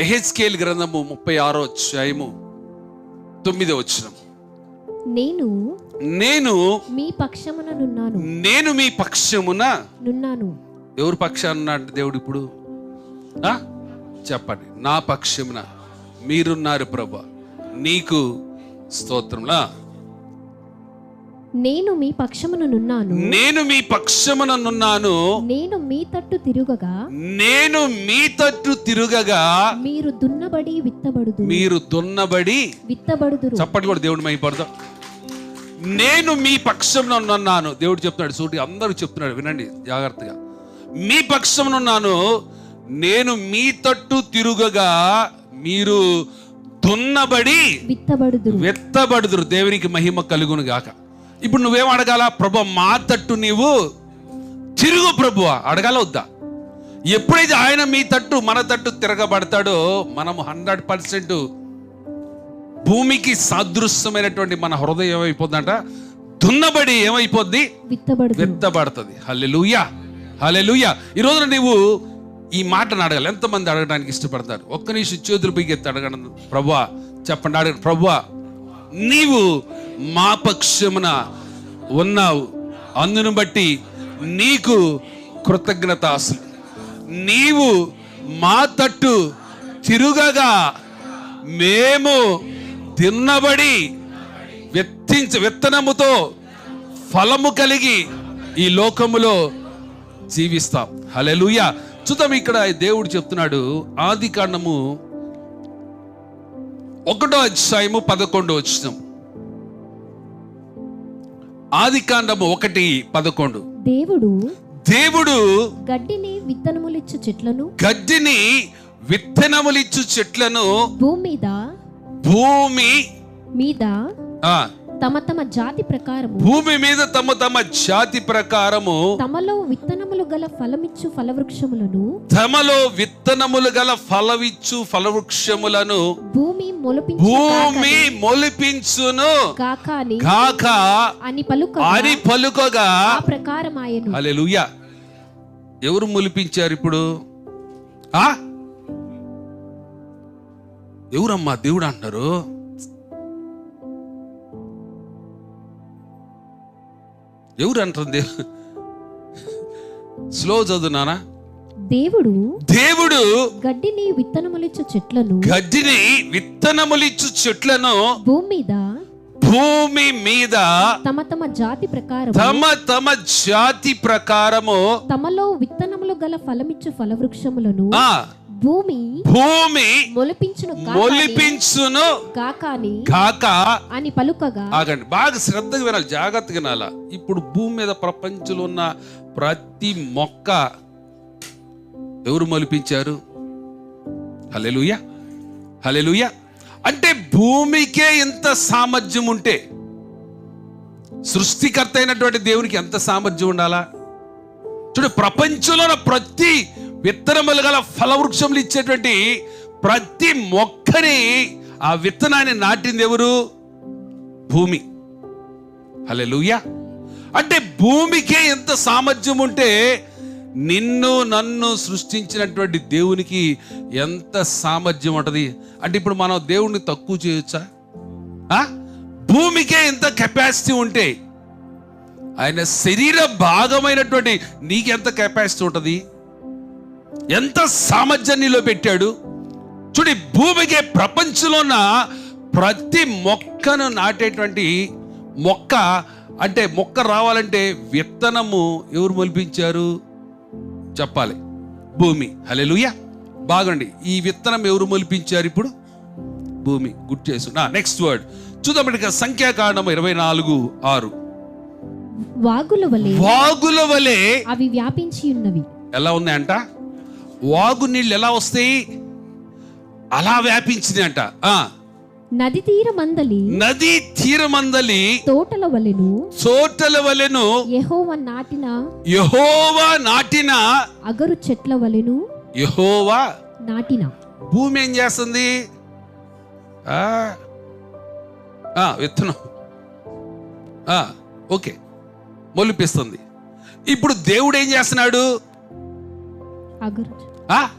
ఎహెచ్కేల్ గ్రంథము ముప్పై ఆరో అధ్యాయము తొమ్మిదో వచ్చిన నేను నేను మీ పక్షమున నున్నాను. నేను మీ పక్షమున నున్నాను. ఎవరు పక్షాన ఉన్నాడు దేవుడు ఇప్పుడు? చెప్పండి. నా పక్షమున మీరున్నారు ప్రభా. నీకు స్తోత్రంలా నేను మీ పక్షమున నున్నాను నేను మీ పక్షముననున్నాను. నేను మీ తట్టు తిరుగగా. నేను మీ తట్టు తిరుగగా. మీరు దున్నబడి విత్తబడుదు మీరు దున్నబడి విత్తబడుదురు. చప్పటి కూడా దేవుడు మైపడదాం నేను మీ పక్షంలో ఉన్నాను దేవుడు చెప్తున్నాడు సూటి అందరూ చెప్తున్నాడు వినండి జాగ్రత్తగా. మీ పక్షంలో ఉన్నాను నేను మీ తట్టు తిరుగగా. మీరు దున్నబడి విత్తబడుదురు. వెత్తబడుదురు. దేవునికి మహిమ కలుగును గాక ఇప్పుడు నువ్వేం అడగాల? ప్రభు మా తట్టు నీవు తిరుగు ప్రభు. అడగాల వద్దా? ఎప్పుడైతే ఆయన మీ తట్టు మన తట్టు తిరగబడతాడో మనం హండ్రెడ్ పర్సెంట్ భూమికి సాదృశ్యమైనటువంటి మన హృదయం ఏమైపోద్దంట దున్నబడి ఏమైపోద్ది? వెత్తబడుతుంది. హల్లెలూయా. హల్లెలూయా. ఈ రోజున నీవు ఈ మాటను అడగాలి. ఎంతమంది అడగడానికి ఇష్టపడతారు? ఒక్క నిమిషం చేతులు పైకెత్తి అడగడం. ప్రభువా చెప్పండి అడగండి. ప్రభువా నీవు మా పక్షమున ఉన్నావు. అందును బట్టి నీకు కృతజ్ఞత నీవు మా తట్టు తిరుగగా మేము తిన్నబడి వెత్తించ విత్తనముతో ఫలము కలిగి ఈ లోకములో జీవిస్తాం. హలెలుయ చూద్దాం ఇక్కడ దేవుడు చెప్తున్నాడు. ఆది కాండము ఒకటో అధ్యాయము పదకొండో వచ్చినాం ఆది కాండము ఒకటి పదకొండు. దేవుడు దేవుడు గడ్డిని విత్తనములిచ్చు చెట్లను గడ్డిని విత్తనములిచ్చు చెట్లను భూమి మీద భూమి మీద ఆ. తమ తమ జాతి ప్రకారము భూమి మీద తమ తమ జాతి ప్రకారము తమలో విత్తనములు గల ఫలమిచ్చు ఫలవృక్షములను తమలో విత్తనములు గల ఫలవిచ్చు ఫలవృక్షములను భూమి భూమి మొలిపించును. కాక అని పలుక అని పలుకగా హల్లెలూయా. ఎవరు మొలిపించారు ఇప్పుడు? ఆ? ఎవరమ్మా దేవుడు అంటారు ఎవరు అంటుంది స్లో చదువునానా దేవుడు దేవుడు గడ్డిని విత్తనములిచ్చు చెట్లను గడ్డిని విత్తనములిచ్చు చెట్లను భూమి మీద భూమి మీద తమ తమ జాతి ప్రకారం తమ తమ జాతి ప్రకారము తమలో విత్తనములు గల ఫలమిచ్చు ఫలవృక్షములను భూమి భూమి మొలిపించును మొలిపించును కాకాని కాక అని పలుకగా ఆగండి. బాగా శ్రద్ధగా వినాలి జాగ్రత్తగా వినాల. ఇప్పుడు భూమి మీద ప్రపంచంలో ఉన్న ప్రతి మొక్క ఎవరు మొలిపించారు? హలెలుయ హలెలుయ అంటే భూమికే ఇంత సామర్థ్యం ఉంటే సృష్టికర్త అయినటువంటి దేవునికి ఎంత సామర్థ్యం ఉండాలా? చూడు ప్రపంచంలో ప్రతి విత్తనములు గల ఫలవృక్షములు ఇచ్చేటువంటి ప్రతి మొక్కని ఆ విత్తనాన్ని నాటింది ఎవరు? భూమి. హల్లెలూయా. అంటే భూమికే ఎంత సామర్థ్యం ఉంటే నిన్ను నన్ను సృష్టించినటువంటి దేవునికి ఎంత సామర్థ్యం ఉంటుంది? అంటే ఇప్పుడు మనం దేవుణ్ణి తక్కువ చేయొచ్చా? ఆ? భూమికే ఎంత కెపాసిటీ ఉంటే ఆయన శరీర భాగమైనటువంటి నీకెంత కెపాసిటీ ఉంటుంది? ఎంత సామర్థ్యం నీలో పెట్టాడు? చూడి భూమికి ప్రపంచంలో ఉన్న ప్రతి మొక్కను నాటేటువంటి మొక్క అంటే మొక్క రావాలంటే విత్తనము ఎవరు మొలిపించారు? చెప్పాలి. భూమి హలెలుయ బాగండి ఈ విత్తనం ఎవరు మొలిపించారు ఇప్పుడు? భూమి గుడ్ చేసు. నెక్స్ట్ వర్డ్ చూద్దాం సంఖ్యాకాండం ఇరవై నాలుగు ఆరు. వాగుల వలె వాగుల వలె అవి వ్యాపించి ఉన్నవి. ఎలా ఉన్నాయంట? వాగు నీళ్ళు ఎలా వస్తాయి? అలా వ్యాపించినాయంట. ఆ నది తీర మందలి నది తీరమందలి తోటల వలెను చోటల వలెను యెహోవా నాటిన యహోవా నాటిన అగరు చెట్ల వలెను యహోవా నాటిన. భూమి ఏం చేస్తుంది? ఆ, ఆ, విత్తనం. ఆ, ఓకే. మొలిపిస్తుంది. ఇప్పుడు దేవుడు ఏం చేస్తున్నాడు?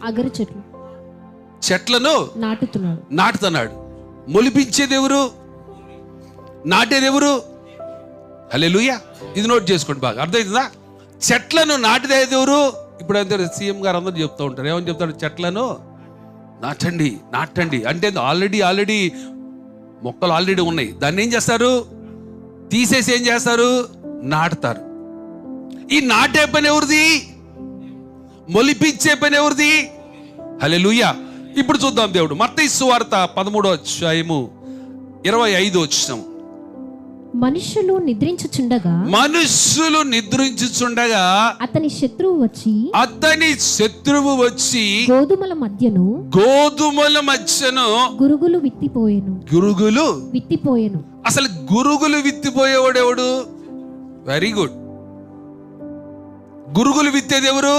అగరు చెట్లు చెట్లను నాటుతున్నాడు. నాటుతున్నాడు. మొలిపించేది ఎవరు? నాటేది ఎవరు? ఇది నోట్ చేసుకోండి బాగా. అర్థమవుతుందా చెట్లను నాటిదేది ఇప్పుడు అంతే సీఎం గారు అందరూ చెప్తూ ఉంటారు. ఏమని చెప్తారు? చెట్లను నాటండి నాటండి. అంటే ఆల్రెడీ ఆల్రెడీ మొక్కలు ఆల్రెడీ ఉన్నాయి. దాన్ని ఏం చేస్తారు? తీసేసి ఏం చేస్తారు? నాటుతారు. ఈ నాటే పని ఎవరిది? మొలిపించే పని ఎవరిది? హలే ఇప్పుడు చూద్దాం దేవుడు. మత్తయి సువార్త పదమూడో అధ్యాయము ఇరవై ఐదు వచ్చినాం మనుషులు నిద్రించుచుండగా మనుష్యులు నిద్రించుచుండగా అతని శత్రువు వచ్చి అతని శత్రువు వచ్చి గోధుమల మధ్యను గోధుమల మధ్యను గురుగులు విత్తిపోయెను. గురుగులు విత్తిపోయెను. అసలు గురుగులు విత్తిపోయేవాడు ఎవడు? వెరీ గుడ్ గురుగులు విత్తేది ఎవరు?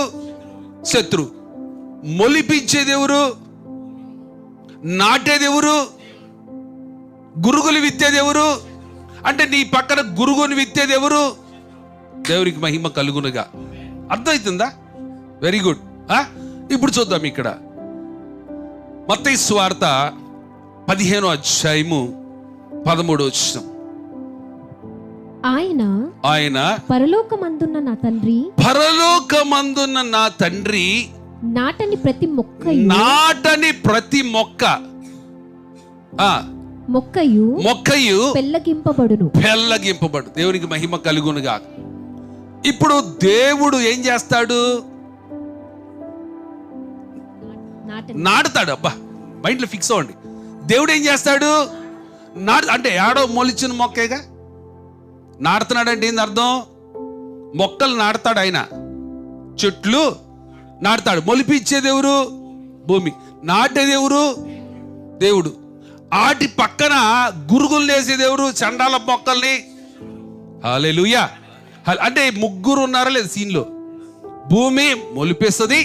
శత్రు. మొలిపించేది ఎవరు? నాటేది ఎవరు గురుగులు విత్తేది ఎవరు అంటే నీ పక్కన గురుగుని విత్తేది ఎవరు దేవునికి మహిమ కలుగునుగా. అర్థమవుతుందా వెరీ గుడ్ ఇప్పుడు చూద్దాం ఇక్కడ. మత్తయి స్వార్త పదిహేనో అధ్యాయము పదమూడు వచ్చిన ఆయన ఆయన పరలోకమందున్న నా తండ్రి పరలోకమందున్న నా తండ్రి నాటని ప్రతి మొక్క నాటని ప్రతి మొక్క. మొక్కయు మొక్కయు పెల్లగింపబడును పెళ్ళగింపబడు. దేవునికి మహిమ కలుగునుగా ఇప్పుడు దేవుడు ఏం చేస్తాడు? నాటుతాడు అబ్బా. మైండ్లో ఫిక్స్ అవ్వండి. దేవుడు ఏం చేస్తాడు? నాటు అంటే ఆడో మొలిచిన మొక్కేగా? నాటుతున్నాడు అంటే ఏంది అర్థం? మొక్కలు నాటుతాడు ఆయన. చెట్లు నాటుతాడు. మొలిపించేది ఎవరు? భూమి. నాటేది ఎవరు? దేవుడు. ఆటి పక్కన గురుగులు వేసేది ఎవరు? చండాల మొక్కల్ని. లూయా అంటే ముగ్గురు ఉన్నారా లేదు సీన్లో? భూమి మొలిపేస్తుంది.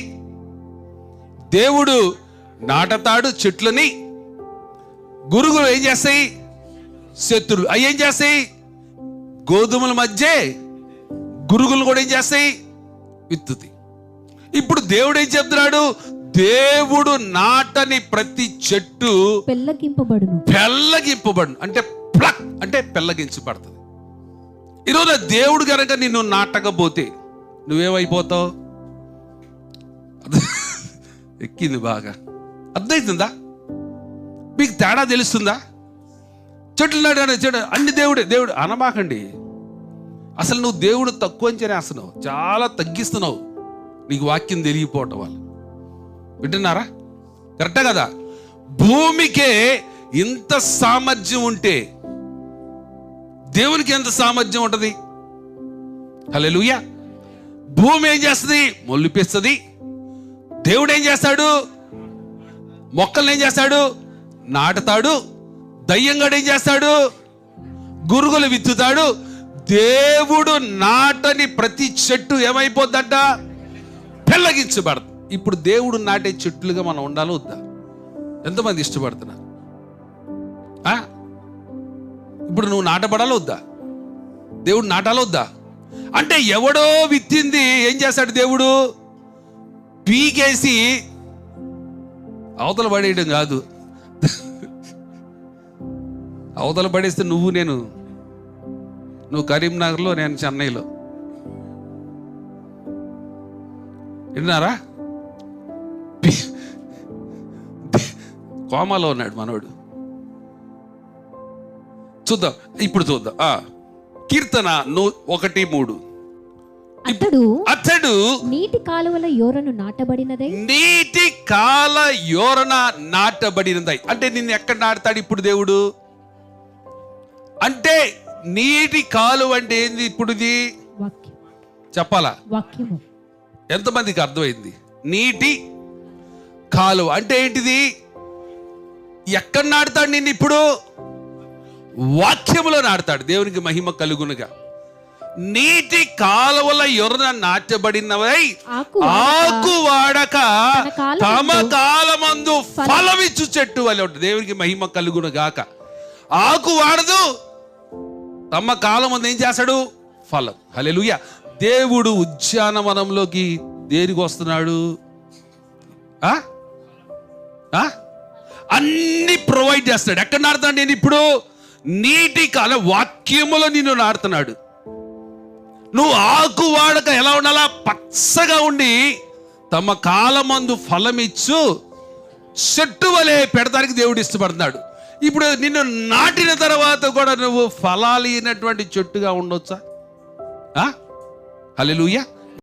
దేవుడు నాటతాడు చెట్లని. గురుగులు ఏం చేస్తాయి? శత్రులు. అవి ఏం చేస్తాయి? గోధుమల మధ్య గురుగులు కూడా ఏం చేస్తాయి? విత్తుతాయి. ఇప్పుడు దేవుడు ఏం చెప్తున్నాడు? దేవుడు నాటని ప్రతి చెట్టు పెల్లగింపబడును. పెళ్ళగింపబడు అంటే ప్లక్ అంటే పెళ్ళగించబడుతుంది ఈరోజు దేవుడు కనుక నిన్ను నాటకపోతే నువ్వేమైపోతావు? ఎక్కింది బాగా. అర్థమవుతుందా మీకు తేడా తెలుస్తుందా? చెట్లు నాటాడు చెడు అన్ని దేవుడే దేవుడు అనమాకండి అసలు నువ్వు దేవుడు తక్కువ అంచనా వేస్తున్నావు చాలా తగ్గిస్తున్నావు. నీకు వాక్యం తెలియపోవటం వల్ల వింటున్నారా? కరెక్టే కదా? భూమికే ఇంత సామర్థ్యం ఉంటే దేవునికి ఎంత సామర్థ్యం ఉంటుంది? హలో భూమి ఏం చేస్తుంది? మొలిపిస్తుంది. దేవుడు ఏం చేస్తాడు? మొక్కల్ని ఏం చేస్తాడు? నాటుతాడు. దయ్యంగాడు ఏం చేస్తాడు? గురుగులు విత్తుతాడు. దేవుడు నాటని ప్రతి చెట్టు ఏమైపోద్దంట? పెళ్ళగించబడతాం ఇప్పుడు దేవుడు నాటే చెట్లుగా మనం ఉండాలో వద్దా? ఎంతమంది ఇష్టపడుతున్నారు? ఇప్పుడు నువ్వు నాటబడాలో వద్దా? దేవుడు నాటాలో వద్దా? అంటే ఎవడో విత్తింది ఏం చేస్తాడు దేవుడు? పీకేసి అవతల పడేయడం కాదు. అవతల పడేస్తే నువ్వు నేను. నువ్వు కరీంనగర్లో నేను చెన్నైలో. విన్నారా? కోమాలో ఉన్నాడు మనోడు. చూద్దాం ఇప్పుడు చూద్దాం. ఆ కీర్తన ఒకటి మూడు. అతడు అతడు నీటి కాలువల యోరను నాటబడినదై? నీటి కాల యోరణ నాటబడినదై. అంటే నిన్ను ఎక్కడ నాటుతాడు ఇప్పుడు దేవుడు? అంటే నీటి కాలు అంటే ఏంది ఇప్పుడు ఇది వాక్యం చెప్పాలా? వాక్యము. ఎంతమందికి అర్థమైంది? నీటి కాలువ. అంటే ఏంటిది? ఎక్కడ నాటుతాడు నిన్ను ఇప్పుడు? వాక్యములో నాటుతాడు. దేవునికి మహిమ కలుగునుగా. నీటి కాలువల యొరన నాటబడినవై ఆకు వాడక తమ కాలమందు ఫలమిచ్చు చెట్టు వలె ఉంటుంది దేవునికి మహిమ కలుగును గాక. ఆకు వాడదు తమ కాలమందు ఏం చేస్తాడు? ఫలం. హల్లెలూయా. దేవుడు ఉద్యానవనంలోకి దేనికి వస్తున్నాడు? ఆ? అన్ని ప్రొవైడ్ చేస్తాడు. ఎక్కడ నాడుతాడు నేను ఇప్పుడు? నీటి కాల వాక్యములో నిన్ను నాడుతున్నాడు. నువ్వు ఆకు వాడక ఎలా ఉండాలా? పచ్చగా ఉండి తమ కాలమందు ఫలమిచ్చు చెట్టు వలె పెడతానికి దేవుడు ఇష్టపడుతున్నాడు. ఇప్పుడు నిన్ను నాటిన తర్వాత కూడా నువ్వు ఫలాలు అయినటువంటి చెట్టుగా ఉండొచ్చా? హల్లెలూయా